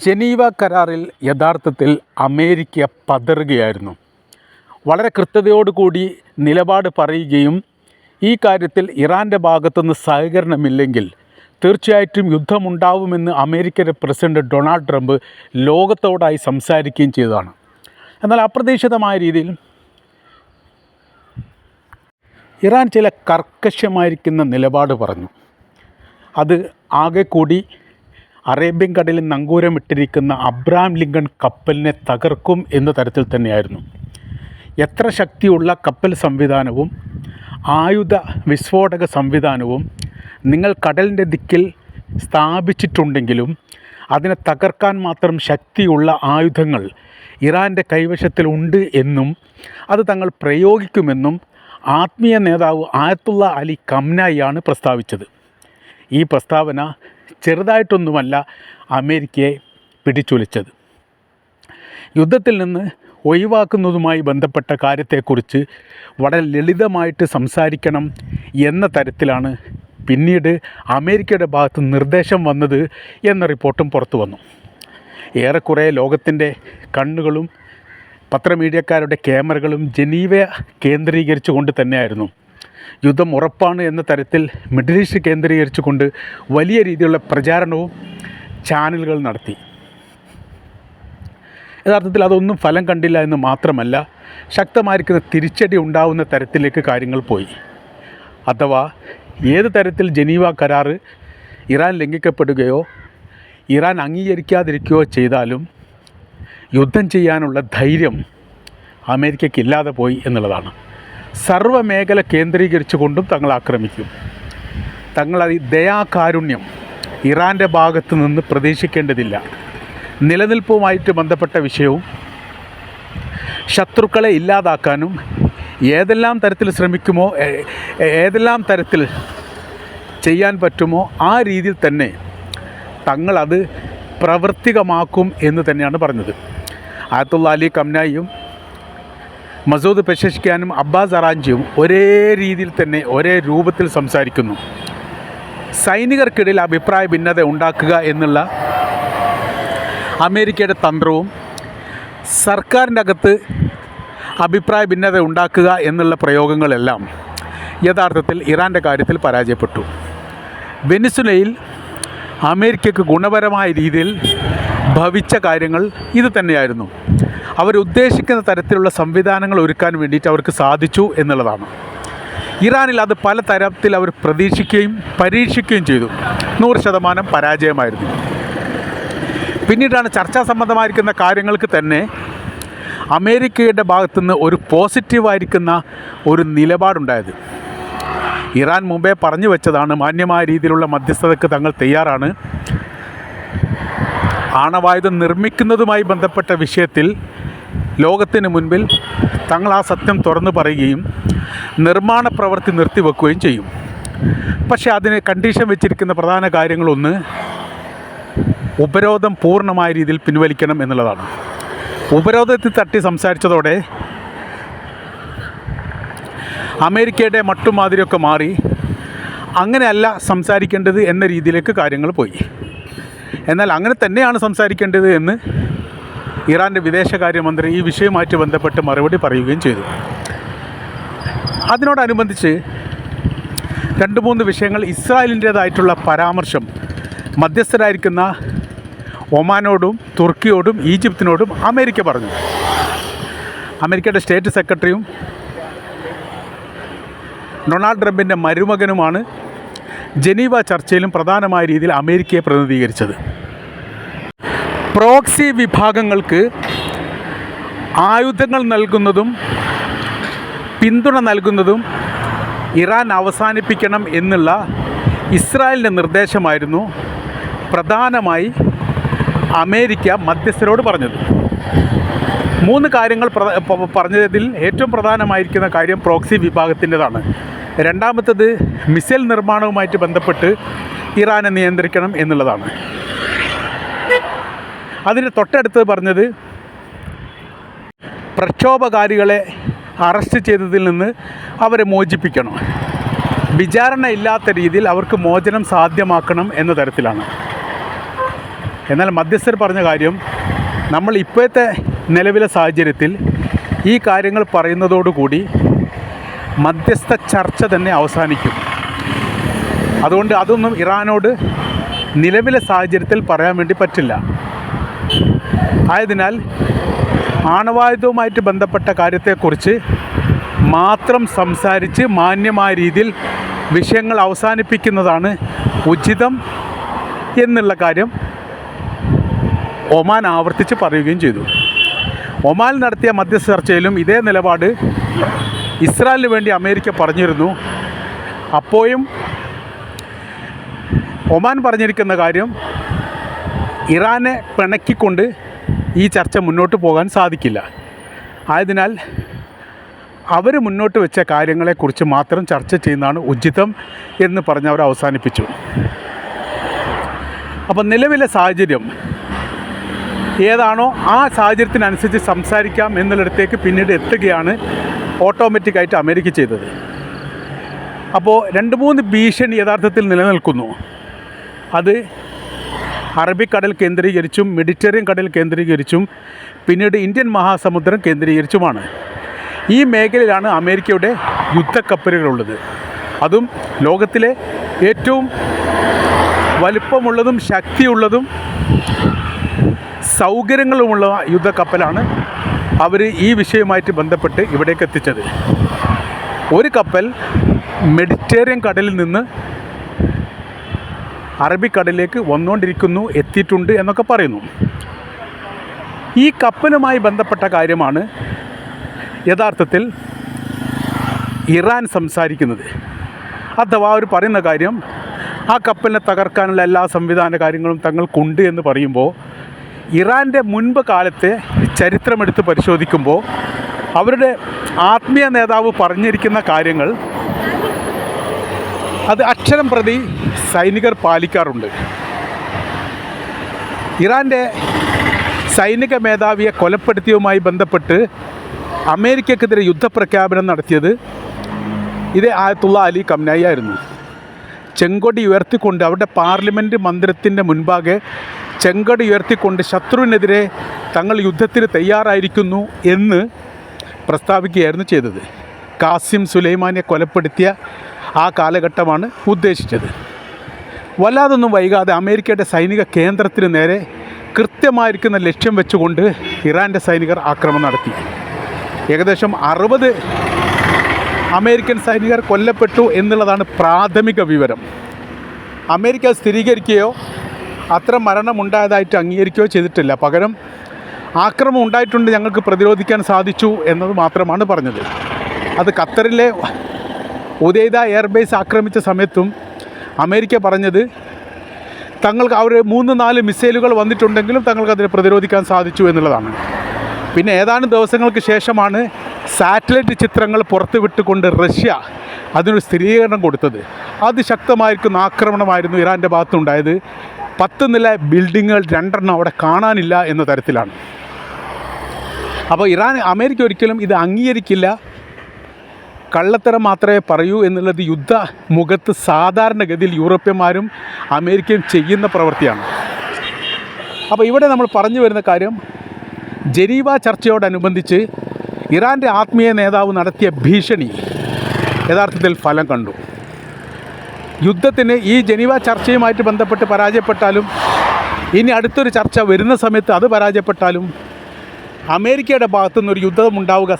Geneva കരാറിൽ യഥാർത്ഥത്തിൽ America പതറുകയായിരുന്നു. വളരെ കൃത്യതയോടുകൂടി നിലപാട് പറയുകയും ഈ കാര്യത്തിൽ ഇറാന്റെ ഭാഗത്തുനിന്ന് സഹകരണമില്ലെങ്കിൽ തീർച്ചയായിട്ടും യുദ്ധമുണ്ടാവുമെന്ന് അമേരിക്കയുടെ പ്രസിഡന്റ് ഡൊണാൾഡ് ട്രംപ് ലോകത്തോടായി സംസാരിക്കുകയും ചെയ്തതാണ്. എന്നാൽ അപ്രതീക്ഷിതമായ രീതിയിൽ ഇറാൻ ചില കർക്കശമായിരിക്കുന്ന നിലപാട് പറഞ്ഞു. അത് ആകെ കൂടി അറേബ്യൻ കടലിൽ നങ്കൂരമിട്ടിരിക്കുന്ന അബ്രാം ലിങ്കൺ കപ്പലിനെ തകർക്കും എന്ന തരത്തിൽ തന്നെയായിരുന്നു. എത്ര ശക്തിയുള്ള കപ്പൽ സംവിധാനവും ആയുധ വിസ്ഫോടക സംവിധാനവും നിങ്ങൾ കടലിന്റെ ദിക്കിൽ സ്ഥാപിച്ചിട്ടുണ്ടെങ്കിലും അതിനെ തകർക്കാൻ മാത്രം ശക്തിയുള്ള ആയുധങ്ങൾ ഇറാന്റെ കൈവശത്തിലുണ്ട് എന്നും അത് തങ്ങൾ പ്രയോഗിക്കുമെന്നും ആത്മീയ നേതാവ് ആയത്തുള്ള അലി കംനായിയാണ് പ്രസ്താവിച്ചത്. ഈ പ്രസ്താവന ചെറുതായിട്ടൊന്നുമല്ല അമേരിക്കയെ പിടിച്ചുലച്ചത്. യുദ്ധത്തിൽ നിന്ന് ഒഴിവാക്കുന്നതുമായി ബന്ധപ്പെട്ട കാര്യത്തെക്കുറിച്ച് വളരെ ലളിതമായിട്ട് സംസാരിക്കണം എന്ന തരത്തിലാണ് പിന്നീട് അമേരിക്കയുടെ ഭാഗത്ത് നിർദ്ദേശം വന്നത് എന്ന റിപ്പോർട്ടും പുറത്തു വന്നു. ഏറെക്കുറെ ലോകത്തിന്റെ കണ്ണുകളും പത്രമീഡിയക്കാരുടെ ക്യാമറകളും ജനീവ കേന്ദ്രീകരിച്ചുകൊണ്ട് തന്നെയായിരുന്നു. യുദ്ധം ഉറപ്പാണ് എന്ന തരത്തിൽ മിഡിൽ ഈസ്റ്റ് കേന്ദ്രീകരിച്ചുകൊണ്ട് വലിയ രീതിയിലുള്ള പ്രചാരണവും ചാനലുകൾ നടത്തി. യഥാർത്ഥത്തിൽ അതൊന്നും ഫലം കണ്ടില്ല എന്ന് മാത്രമല്ല ശക്തമായിരിക്കുന്ന തിരിച്ചടി ഉണ്ടാവുന്ന തരത്തിലേക്ക് കാര്യങ്ങൾ പോയി. അഥവാ ഏത് തരത്തിൽ ജനീവ കരാറ് ഇറാൻ ലംഘിക്കപ്പെടുകയോ ഇറാൻ അംഗീകരിക്കാതിരിക്കുകയോ ചെയ്താലും യുദ്ധം ചെയ്യാനുള്ള ധൈര്യം അമേരിക്കയ്ക്ക് ഇല്ലാതെ പോയി എന്നുള്ളതാണ്. സർവമേഖല കേന്ദ്രീകരിച്ചുകൊണ്ടും തങ്ങൾ ആക്രമിക്കും. തങ്ങളത് ദയാകാരുണ്യം ഇറാന്റെ ഭാഗത്തു നിന്ന് പ്രതീക്ഷിക്കേണ്ടതില്ല. നിലനിൽപ്പുമായിട്ട് ബന്ധപ്പെട്ട വിഷയവും ശത്രുക്കളെ ഇല്ലാതാക്കാനും ഏതെല്ലാം തരത്തിൽ ശ്രമിക്കുമോ ഏതെല്ലാം തരത്തിൽ ചെയ്യാൻ പറ്റുമോ ആ രീതിയിൽ തന്നെ തങ്ങളത് പ്രവർത്തികമാക്കും എന്ന് തന്നെയാണ് പറഞ്ഞത്. ആയത്തുള്ള അലി കംനായിയും മസൂദ് പെഷഷ്ഖാനും അബ്ബാസ് അറാഞ്ചിയും ഒരേ രീതിയിൽ തന്നെ ഒരേ രൂപത്തിൽ സംസാരിക്കുന്നു. സൈനികർക്കിടയിൽ അഭിപ്രായ ഭിന്നത ഉണ്ടാക്കുക എന്നുള്ള അമേരിക്കയുടെ തന്ത്രവും സർക്കാരിന്റെ അകത്ത് അഭിപ്രായ ഭിന്നത ഉണ്ടാക്കുക എന്നുള്ള പ്രയോഗങ്ങളെല്ലാം യഥാർത്ഥത്തിൽ ഇറാന്റെ കാര്യത്തിൽ പരാജയപ്പെട്ടു. വെനിസുലയിൽ അമേരിക്കയ്ക്ക് ഗുണപരമായ രീതിയിൽ ഭവിച്ച കാര്യങ്ങൾ ഇത് തന്നെയായിരുന്നു. അവരുദ്ദേശിക്കുന്ന തരത്തിലുള്ള സംവിധാനങ്ങൾ ഒരുക്കാൻ വേണ്ടിയിട്ട് അവർക്ക് സാധിച്ചു എന്നുള്ളതാണ്. ഇറാനിൽ അത് പല തരത്തിൽ അവർ പ്രതീക്ഷിക്കുകയും പരീക്ഷിക്കുകയും ചെയ്തു. നൂറ് ശതമാനം പരാജയമായിരുന്നു. പിന്നീടാണ് ചർച്ചാ സംബന്ധമായിരിക്കുന്ന കാര്യങ്ങൾക്ക് തന്നെ അമേരിക്കയുടെ ഭാഗത്തുനിന്ന് ഒരു പോസിറ്റീവായിരിക്കുന്ന ഒരു നിലപാടുണ്ടായത്. ഇറാൻ മുമ്പേ പറഞ്ഞു വെച്ചതാണ് മാന്യമായ രീതിയിലുള്ള മധ്യസ്ഥതയ്ക്ക് തങ്ങൾ തയ്യാറാണ്. ആണവായുധം നിർമ്മിക്കുന്നതുമായി ബന്ധപ്പെട്ട വിഷയത്തിൽ ലോകത്തിന് മുൻപിൽ തങ്ങൾ ആ സത്യം തുറന്നു പറയുകയും നിർമ്മാണ പ്രവൃത്തി നിർത്തിവെക്കുകയും ചെയ്യും. പക്ഷേ അതിന് കണ്ടീഷൻ വെച്ചിരിക്കുന്ന പ്രധാന കാര്യങ്ങളൊന്ന് ഉപരോധം പൂർണമായ രീതിയിൽ പിൻവലിക്കണം എന്നുള്ളതാണ്. ഉപരോധത്തിൽ തട്ടി സംസാരിച്ചതോടെ അമേരിക്കയുടെ മട്ടുമാതിരിയൊക്കെ മാറി അങ്ങനെയല്ല സംസാരിക്കേണ്ടത് എന്ന രീതിയിലേക്ക് കാര്യങ്ങൾ പോയി. എന്നാൽ അങ്ങനെ തന്നെയാണ് സംസാരിക്കേണ്ടത് എന്ന് ഇറാന്റെ വിദേശകാര്യമന്ത്രി ഈ വിഷയവുമായിട്ട് ബന്ധപ്പെട്ട് മറുപടി പറയുകയും ചെയ്തു. അതിനോടനുബന്ധിച്ച് രണ്ട് മൂന്ന് വിഷയങ്ങൾ ഇസ്രായേലിന്റേതായിട്ടുള്ള പരാമർശം മധ്യസ്ഥരായിരിക്കുന്ന ഒമാനോടും തുർക്കിയോടും ഈജിപ്തിനോടും അമേരിക്ക പറഞ്ഞു. അമേരിക്കയുടെ സ്റ്റേറ്റ് സെക്രട്ടറിയും ഡൊണാൾഡ് ട്രംപിന്റെ മരുമകനുമാണ് ജനീവ ചർച്ചയിലും പ്രധാനമായ രീതിയിൽ അമേരിക്കയെ പ്രതിനിധീകരിച്ചത്. പ്രോക്സി വിഭാഗങ്ങൾക്ക് ആയുധങ്ങൾ നൽകുന്നതും പിന്തുണ നൽകുന്നതും ഇറാൻ അവസാനിപ്പിക്കണം എന്നുള്ള ഇസ്രായേലിന്റെ നിർദ്ദേശമായിരുന്നു പ്രധാനമായി അമേരിക്ക മധ്യസ്ഥരോട് പറഞ്ഞത്. മൂന്ന് കാര്യങ്ങൾ പറഞ്ഞതിൽ ഏറ്റവും പ്രധാനമായിരിക്കുന്ന കാര്യം പ്രോക്സി വിഭാഗത്തിന്റെതാണ്. രണ്ടാമത്തത് മിസൈൽ നിർമ്മാണവുമായിട്ട് ബന്ധപ്പെട്ട് ഇറാനെ നിയന്ത്രിക്കണം എന്നുള്ളതാണ്. അതിന് തൊട്ടടുത്ത് പറഞ്ഞത് പ്രക്ഷോഭകാരികളെ അറസ്റ്റ് ചെയ്തതിൽ നിന്ന് അവരെ മോചിപ്പിക്കണം. വിചാരണ ഇല്ലാത്ത രീതിയിൽ അവർക്ക് മോചനം സാധ്യമാക്കണം എന്ന തരത്തിലാണ്. എന്നാൽ മധ്യസ്ഥർ പറഞ്ഞ കാര്യം നമ്മൾ ഇപ്പോഴത്തെ നിലവിലെ സാഹചര്യത്തിൽ ഈ കാര്യങ്ങൾ പറയുന്നതോടുകൂടി മധ്യസ്ഥ ചർച്ച തന്നെ അവസാനിക്കും. അതുകൊണ്ട് അതൊന്നും ഇറാനോട് നിലവിലെ സാഹചര്യത്തിൽ പറയാൻ വേണ്ടി പറ്റില്ല. ആയതിനാൽ ആണവായുധവുമായിട്ട് ബന്ധപ്പെട്ട കാര്യത്തെക്കുറിച്ച് മാത്രം സംസാരിച്ച് മാന്യമായ രീതിയിൽ വിഷയങ്ങൾ അവസാനിപ്പിക്കുന്നതാണ് ഉചിതം എന്നുള്ള കാര്യം ഒമാൻ ആവർത്തിച്ച് പറയുകയും ചെയ്തു. ഒമാൻ നടത്തിയ മധ്യസ്ഥ ചർച്ചയിലും ഇതേ നിലപാട് ഇസ്രായേലിന് വേണ്ടി അമേരിക്ക പറഞ്ഞിരുന്നു. അപ്പോഴും ഒമാൻ പറഞ്ഞിരിക്കുന്ന കാര്യം ഇറാനെ പിണക്കിക്കൊണ്ട് ഈ ചർച്ച മുന്നോട്ട് പോകാൻ സാധിക്കില്ല. ആയതിനാൽ അവർ മുന്നോട്ട് വെച്ച കാര്യങ്ങളെക്കുറിച്ച് മാത്രം ചർച്ച ചെയ്യുന്നതാണ് ഉചിതം എന്ന് പറഞ്ഞ് അവർ അവസാനിപ്പിച്ചു. അപ്പം നിലവിലെ സാഹചര്യം ഏതാണോ ആ സാഹചര്യത്തിനനുസരിച്ച് സംസാരിക്കാം എന്നുള്ളിടത്തേക്ക് പിന്നീട് എത്തുകയാണ് ഓട്ടോമാറ്റിക്കായിട്ട് അമേരിക്ക ചെയ്തത്. അപ്പോൾ രണ്ട് മൂന്ന് ഭീഷണി യഥാർത്ഥത്തിൽ നിലനിൽക്കുന്നു. അത് അറബിക്കടൽ കേന്ദ്രീകരിച്ചും മെഡിറ്ററേനിയൻ കടൽ കേന്ദ്രീകരിച്ചും പിന്നീട് ഇന്ത്യൻ മഹാസമുദ്രം കേന്ദ്രീകരിച്ചുമാണ്. ഈ മേഖലയിലാണ് അമേരിക്കയുടെ യുദ്ധക്കപ്പലുകളുള്ളത്. അതും ലോകത്തിലെ ഏറ്റവും വലുപ്പമുള്ളതും ശക്തിയുള്ളതും സൗകര്യങ്ങളുമുള്ള യുദ്ധക്കപ്പലാണ് അവർ ഈ വിഷയവുമായിട്ട് ബന്ധപ്പെട്ട് ഇവിടേക്ക് എത്തിച്ചത്. ഒരു കപ്പൽ മെഡിറ്റേറിയൻ കടലിൽ നിന്ന് അറബിക്കടലിലേക്ക് വന്നുകൊണ്ടിരിക്കുന്നു എത്തിയിട്ടുണ്ട് എന്നൊക്കെ പറയുന്നു. ഈ കപ്പലുമായി ബന്ധപ്പെട്ട കാര്യമാണ് യഥാർത്ഥത്തിൽ ഇറാൻ സംസാരിക്കുന്നത്. അഥവാ അവർ പറയുന്ന കാര്യം ആ കപ്പലിനെ തകർക്കാനുള്ള എല്ലാ സംവിധാന കാര്യങ്ങളും തങ്ങൾക്കുണ്ട് എന്ന് പറയുമ്പോൾ ഇറാന്റെ മുൻപ് കാലത്തെ ചരിത്രമെടുത്ത് പരിശോധിക്കുമ്പോൾ അവരുടെ ആത്മീയ നേതാവ് പറഞ്ഞിരിക്കുന്ന കാര്യങ്ങൾ അത് അക്ഷരം പ്രതി സൈനികർ പാലിക്കാറുണ്ട്. ഇറാന്റെ സൈനിക മേധാവിയെ കൊലപ്പെടുത്തിയതുമായി ബന്ധപ്പെട്ട് അമേരിക്കക്കെതിരെ യുദ്ധപ്രഖ്യാപനം നടത്തിയത് ഇതേ ആയത്തുള്ള അലി കംനായി ആയിരുന്നു. ചെങ്കൊടി ഉയർത്തിക്കൊണ്ട് അവരുടെ പാർലമെന്റ് മന്ദിരത്തിന്റെ മുൻപാകെ ചെങ്കൊടി ഉയർത്തിക്കൊണ്ട് ശത്രുവിനെതിരെ തങ്ങൾ യുദ്ധത്തിന് തയ്യാറായിരിക്കുന്നു എന്ന് പ്രസ്താവിക്കുകയായിരുന്നു ചെയ്തത്. കാസിം സുലൈമാനെ കൊലപ്പെടുത്തിയ ആ കാലഘട്ടമാണ് ഉദ്ദേശിച്ചത്. വല്ലാതൊന്നും വൈകാതെ അമേരിക്കയുടെ സൈനിക കേന്ദ്രത്തിന് നേരെ കൃത്യമായിരിക്കുന്ന ലക്ഷ്യം വെച്ചുകൊണ്ട് ഇറാന്റെ സൈനികർ ആക്രമണം നടത്തി. ഏകദേശം അറുപത് അമേരിക്കൻ സൈനികർ കൊല്ലപ്പെട്ടു എന്നുള്ളതാണ് പ്രാഥമിക വിവരം. അമേരിക്ക സ്ഥിരീകരിക്കുകയോ അത്ര മരണമുണ്ടായതായിട്ട് അംഗീകരിക്കുകയോ ചെയ്തിട്ടില്ല. പകരം ആക്രമം ഉണ്ടായിട്ടുണ്ട് ഞങ്ങൾക്ക് പ്രതിരോധിക്കാൻ സാധിച്ചു എന്നത് മാത്രമാണ് പറഞ്ഞത്. അത് ഖത്തറിലെ ഉദയ്ത എയർബേസ് ആക്രമിച്ച സമയത്തും അമേരിക്ക പറഞ്ഞത് തങ്ങൾക്ക് അവർ മൂന്ന് നാല് മിസൈലുകൾ വന്നിട്ടുണ്ടെങ്കിലും തങ്ങൾക്ക് അതിനെ പ്രതിരോധിക്കാൻ സാധിച്ചു എന്നുള്ളതാണ്. പിന്നെ ഏതാനും ദിവസങ്ങൾക്ക് ശേഷമാണ് സാറ്റലൈറ്റ് ചിത്രങ്ങൾ പുറത്തുവിട്ടുകൊണ്ട് റഷ്യ അതിനൊരു സ്ഥിരീകരണം കൊടുത്തത്. അതിശക്തമായിരിക്കുന്ന ആക്രമണമായിരുന്നു ഇറാന്റെ ഭാഗത്തുണ്ടായത്. പത്ത് നില ബിൽഡിങ്ങുകൾ രണ്ടെണ്ണം അവിടെ കാണാനില്ല എന്ന തരത്തിലാണ്. അപ്പോൾ ഇറാൻ അമേരിക്ക ഒരിക്കലും ഇത് അംഗീകരിക്കില്ല. കള്ളത്തരം മാത്രമേ പറയൂ എന്നുള്ളത് യുദ്ധ മുഖത്ത് സാധാരണഗതിയിൽ യൂറോപ്യന്മാരും അമേരിക്കയും ചെയ്യുന്ന പ്രവൃത്തിയാണ്. അപ്പോൾ ഇവിടെ നമ്മൾ പറഞ്ഞു വരുന്ന കാര്യം ജനീവ ചർച്ചയോടനുബന്ധിച്ച് ഇറാന്റെ ആത്മീയ നേതാവ് നടത്തിയ ഭീഷണി യഥാർത്ഥത്തിൽ ഫലം കണ്ടു. യുദ്ധത്തിന് ഈ ജനീവ ചർച്ചയുമായിട്ട് ബന്ധപ്പെട്ട് പരാജയപ്പെട്ടാലും ഇനി അടുത്തൊരു ചർച്ച വരുന്ന സമയത്ത് അത് പരാജയപ്പെട്ടാലും അമേരിക്കയുടെ ഭാഗത്തുനിന്നൊരു യുദ്ധം ഉണ്ടാവുക